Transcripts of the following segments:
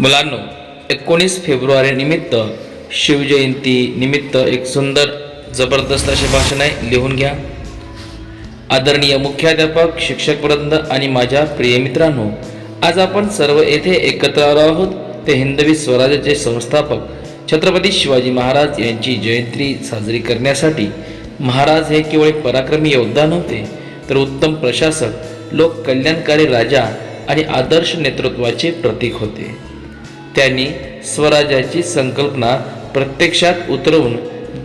मुलांनो एकोणीस फेब्रुवारी निमित्त शिवजयंती निमित्त एक सुंदर जबरदस्त असे भाषण आहे. लिहून घ्या. आदरणीय मुख्याध्यापक शिक्षक वृंद आणि माझ्या प्रिय मित्रांनो आज आपण सर्व येथे एकत्र आलो आहोत. ते हिंदवी स्वराज्याचे संस्थापक छत्रपती शिवाजी महाराज यांची जयंती साजरी करण्यासाठी. महाराज हे केवळ पराक्रमी योद्धा नव्हते तर उत्तम प्रशासक लोक कल्याणकारी राजा आणि आदर्श नेतृत्वाचे प्रतीक होते. त्यांनी स्वराज्याची संकल्पना प्रत्यक्षात उतरवून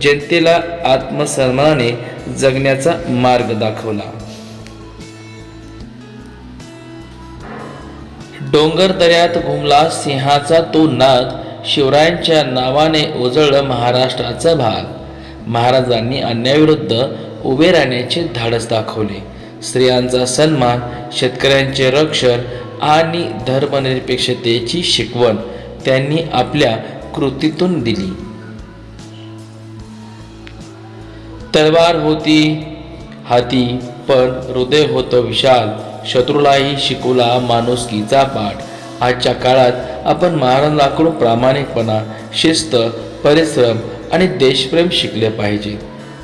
जनतेला आत्मसन्मानाने जगण्याचा मार्ग दाखवला. डोंगर दऱ्यात घुमला सिंहाचा तो नाद शिवरायांच्या नावाने उजळलं महाराष्ट्राचा भाग. महाराजांनी अन्यायाविरुद्ध उभे राहण्याचे धाडस दाखवले. स्त्रियांचा सन्मान शेतकऱ्यांचे रक्षण आणि धर्मनिरपेक्षतेची शिकवण त्यांनी आपल्या कृतीतून दिली. तलवार होती हाती पण हृदय होतं विशाल. शत्रूलाही शिकवला माणुसकीचा पाठ. आजच्या काळात आपण महाराजांकडून प्रामाणिकपणा शिस्त परिश्रम आणि देशप्रेम शिकले पाहिजे.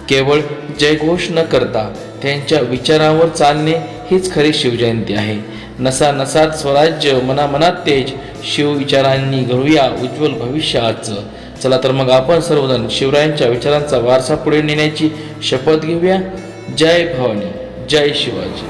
केवळ जयघोष न करता त्यांच्या विचारांवर चालणे हीच खरी शिवजयंती आहे. नसा नसात स्वराज्य मनामनात तेज शिव विचारांनी घडूया उज्ज्वल भविष्याचं. चला तर मग आपण सर्वजण शिवरायांच्या विचारांचा वारसा पुढे नेण्याची शपथ घेऊया. जय भवानी जय शिवाजी.